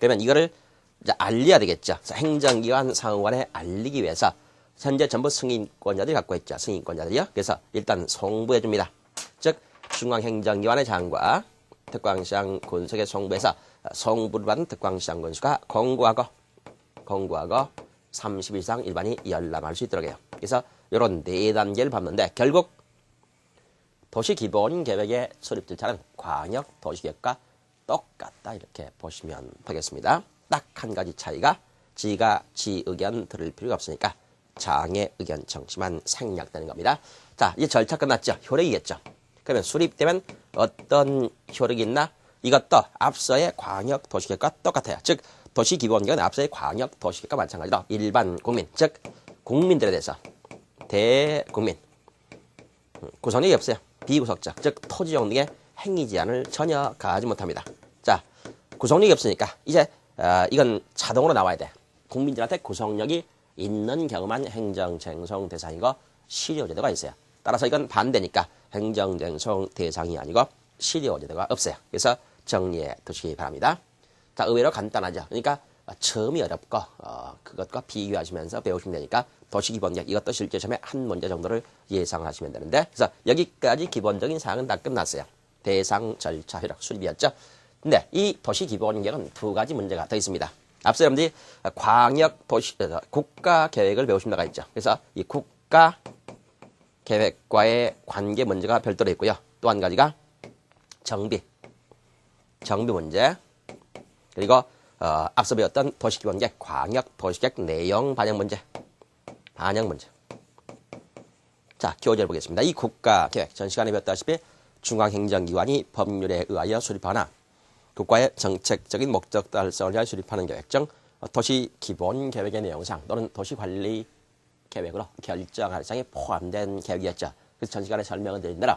그러면 이거를 이제 알려야 되겠죠. 행정기관 상원에 알리기 위해서 현재 전부 승인권자들이 갖고 있죠. 승인권자들이요. 그래서 일단 송부해 줍니다. 즉 중앙행정기관의 장과 특광시장 군수에게 송부해서 송부를 받은 특광시장 군수가 공고하고 공고하고 30일 이상 일반이 열람할 수 있도록 해요. 그래서 이런 네 단계를 밟는데 결국 도시기본계획의 수립 절차는 광역 도시계획과 똑같다 이렇게 보시면 되겠습니다. 딱 한 가지 차이가 지가 지 의견 들을 필요가 없으니까 장의 의견 정치만 생략되는 겁니다. 자, 이제 절차 끝났죠. 효력이겠죠. 그러면 수립되면 어떤 효력이 있나? 이것도 앞서의 광역 도시계획과 똑같아요. 즉 도시기본계획은 앞서의 광역 도시계획과 마찬가지로 일반 국민, 즉 국민들에 대해서 대국민 구성력이 없어요. 비구속적, 즉 토지용 등의 행위 제한을 전혀 가하지 못합니다. 자, 구성력이 없으니까 이제 어, 이건 자동으로 나와야 돼. 국민들한테 구성력이 있는 경우만 행정쟁송 대상이고 실효제도가 있어요. 따라서 이건 반대니까 행정쟁송 대상이 아니고 실효제도가 없어요. 그래서 정리해 두시기 바랍니다. 자, 의외로 간단하죠. 그러니까 처음이 어렵고 어, 그것과 비교하시면서 배우시면 되니까 도시 기본계획 이것도 실제 시험에 한 문제 정도를 예상하시면 되는데 그래서 여기까지 기본적인 사항은 다 끝났어요. 대상 절차 효력 수립이었죠. 근데 이 도시 기본계획은 두 가지 문제가 더 있습니다. 앞서 여러분들이 광역 도시 어, 국가 계획을 배우신 바가 있죠. 그래서 이 국가 계획과의 관계 문제가 별도로 있고요. 또 한 가지가 정비, 정비 문제, 그리고 어, 앞서 배웠던 도시기본계획, 광역 도시계획 내용 반영 문제, 반영 문제. 자, 교재를 보겠습니다. 이 국가 계획, 전 시간에 배웠다시피 중앙행정기관이 법률에 의하여 수립하나 국가의 정책적인 목적 달성을 위하여 수립하는 계획정, 도시 기본 계획의 내용상 또는 도시 관리 계획으로 결정할 사항이 포함된 계획이었죠. 그래서 전 시간에 설명을 드린 대로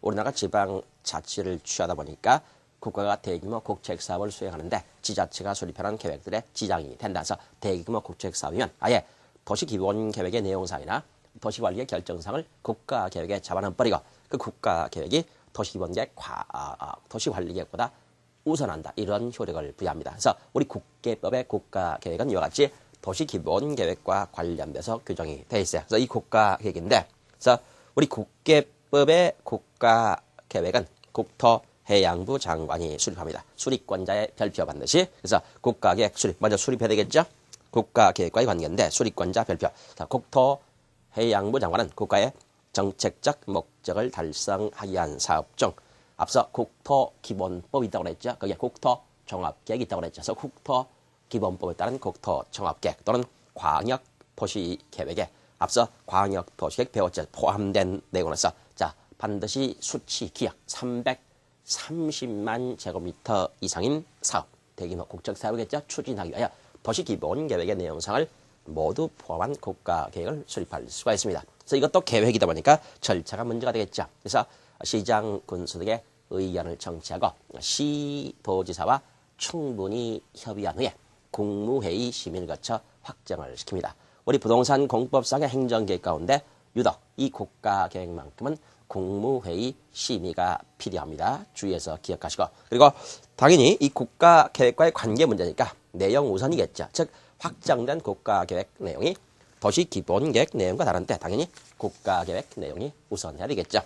우리나라가 지방 자치를 취하다 보니까 국가가 대규모 국책 사업을 수행하는데 지자체가 수립하는 계획들의 지장이 된다서 대규모 국책 사업이면 아예 도시 기본 계획의 내용상이나 도시 관리의 결정상을 국가 계획에 잡아넣어 버리고 그 국가 계획이 도시 기본 계획, 아, 아, 도시 관리 계획보다 우선한다 이런 효력을 부여합니다. 그래서 우리 국계법의 국가 계획은 이와 같이 도시 기본 계획과 관련돼서 규정이 되어 있어요. 그래서 이 국가 계획인데, 그래서 우리 국계법의 국가 계획은 국토해양부 장관이 수립합니다. 수립권자의 별표 반드시. 그래서 국가계획 수립 먼저 수립해야 되겠죠. 국가계획과의 관계인데 수립권자 별표. 자, 국토해양부 장관은 국가의 정책적 목적을 달성하기 위한 사업 중 앞서 국토 기본법이 있다고 그랬죠. 거기에 국토 종합계획이 있다고 그랬죠. 그래서 국토 기본법에 따른 국토 종합계획 또는 광역 도시 계획에 앞서 광역 도시계획 배웠죠. 포함된 내용으로서 자 반드시 수치 기억 330만 제곱미터 이상인 사업 대규모 국적 사업이겠죠. 추진하기 위하여 도시 기본 계획의 내용상을 모두 포함한 국가 계획을 수립할 수가 있습니다. 그래서 이것도 계획이다 보니까 절차가 문제가 되겠죠. 그래서 시장 군수 등의 의견을 정치하고 시 도지사와 충분히 협의한 후에 국무회의 심의를 거쳐 확정을 시킵니다. 우리 부동산 공법상의 행정계획 가운데 유독 이 국가 계획만큼은 국무회의 심의가 필요합니다. 주의해서 기억하시고 그리고 당연히 이 국가 계획과의 관계 문제니까 내용 우선이겠죠. 즉 확정된 국가 계획 내용이 도시 기본 계획 내용과 다른데 당연히 국가 계획 내용이 우선해야 되겠죠.